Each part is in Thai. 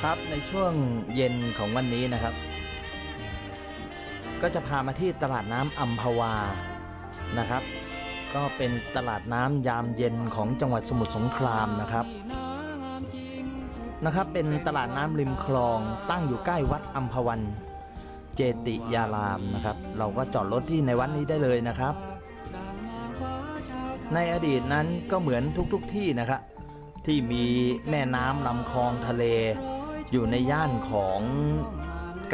ครับในช่วงเย็นของวันนี้นะครับ ก็จะพามาที่ตลาดน้ำอัมพวานะครับ ก็เป็นตลาดน้ำยามเย็นของจังหวัดสมุทรสงครามนะครับนะครับ เป็นตลาดน้ำริมคลองตั้งอยู่ใกล้วัดอัมพวันเจติยารามนะครับ เราก็จอดรถที่ในวัดนี้ได้เลยนะครับ ในอดีตนั้นก็เหมือนทุกๆทที่นะครับที่มีแม่น้ำลำคลองทะเล อยู่ในย่านของ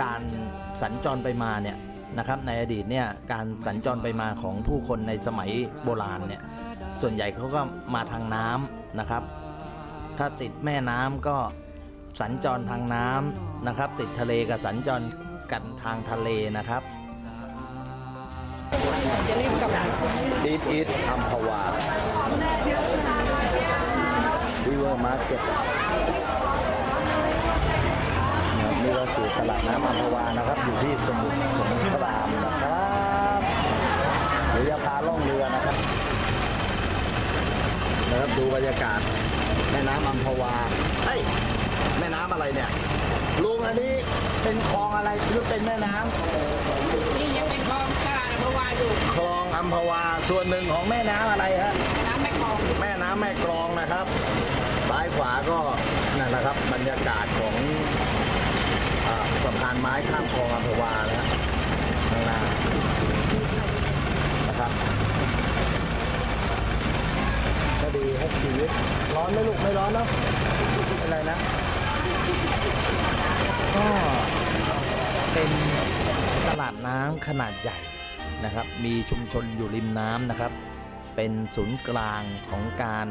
การสัญจรไปมาเนี่ยนะครับในอดีตเนี่ยการสัญจรไปมาของผู้คนในสมัยโบราณเนี่ยส่วนใหญ่เขาก็มาทางน้ำนะครับ ถ้าติดแม่น้ำก็สัญจรทางน้ำนะครับ ติดทะเลกับสัญจรกันทางทะเลนะครับ จะรีบกลับดีดอีทอัมพวาวิเวอร์มาร์เก็คือตลาดน้ำอัมพวานะครับ อยู่ที่สมุทรสงครามนะครับเดี๋ยวจะพาล่องเรือนะครับนะครับดูบรรยากาศแม่น้ำอัมพวาเฮ้ยแม่น้ำอะไรเนี่ยลุงอันนี้เป็นคลองอะไรหรือเป็นแม่น้ำนี่ยังเป็นคลองตลาดเพราะว่าอยู่คลองอัมพวาส่วนหนึ่งของแม่น้ำอะไรฮะน้ำไม่คลองแม่น้ำแม่กลองนะครับซ้ายขวาก็นั่นแหละครับบรรยากาศของ สะพานไม้ข้ามคลองอัมพวานะฮะข้างหน้านะครับก็ดีให้ชีวิตร้อนไหมลูกไม่ร้อนเนาะไม่เป็นไรนะก็เป็นตลาดน้ำขนาดใหญ่นะครับ มีชุมชนอยู่ริมน้ำนะครับ เป็นศูนย์กลางของการ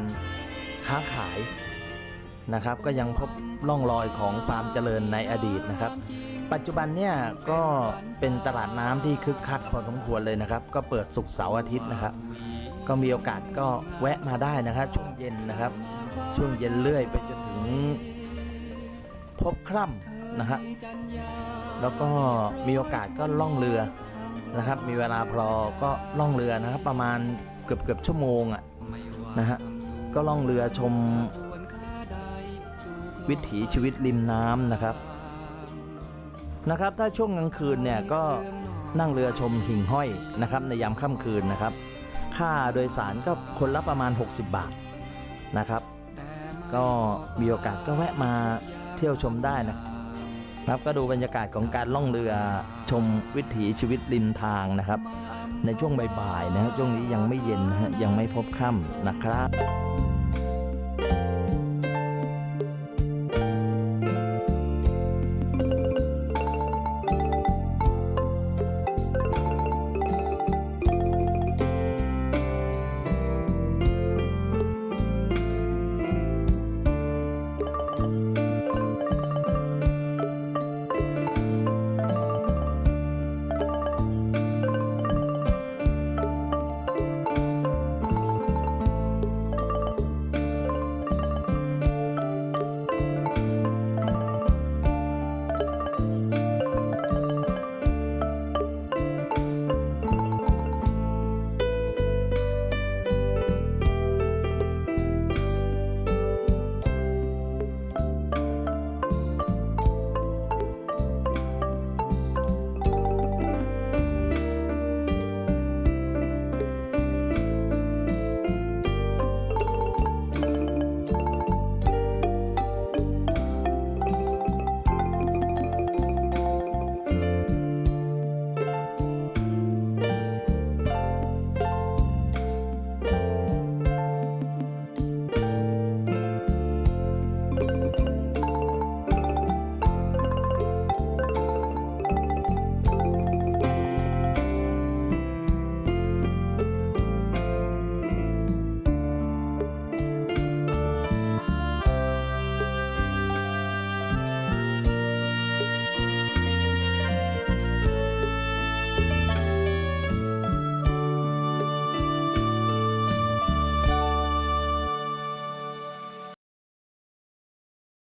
ค้าขาย นะครับ ก็ยังพบร่องรอยของความเจริญในอดีตนะครับ ปัจจุบันเนี่ยก็เป็นตลาดน้ำที่คึกคักพอสมควรเลยนะครับ ก็เปิดศุกร์เสาร์อาทิตย์นะครับ ก็มีโอกาสก็แวะมาได้นะครับช่วงเย็นนะครับ ช่วงเย็นเรื่อยไปจนถึงพบค่ำนะฮะแล้วก็มีโอกาสก็ล่องเรือนะครับ มีเวลาพอก็ล่องเรือนะครับ ประมาณเกือบเกือบชั่วโมงอะนะฮะก็ล่องเรือชม วิถีชีวิตริมน้ำนะครับนะครับ ถ้าช่วงกลางคืนเนี่ยก็นั่งเรือชมหิ่งห้อยนะครับ ในยามค่ำคืนนะครับ ค่าโดยสารก็คนละประมาณ 60 บาทนะครับ ก็มีโอกาสก็แวะมาเที่ยวชมได้นะครับก็ดูบรรยากาศของการล่องเรือชมวิถีชีวิตริมทางนะครับ ในช่วงบ่ายๆนะช่วงนี้ยังไม่เย็นนะฮะยังไม่พบค่ำนะครับ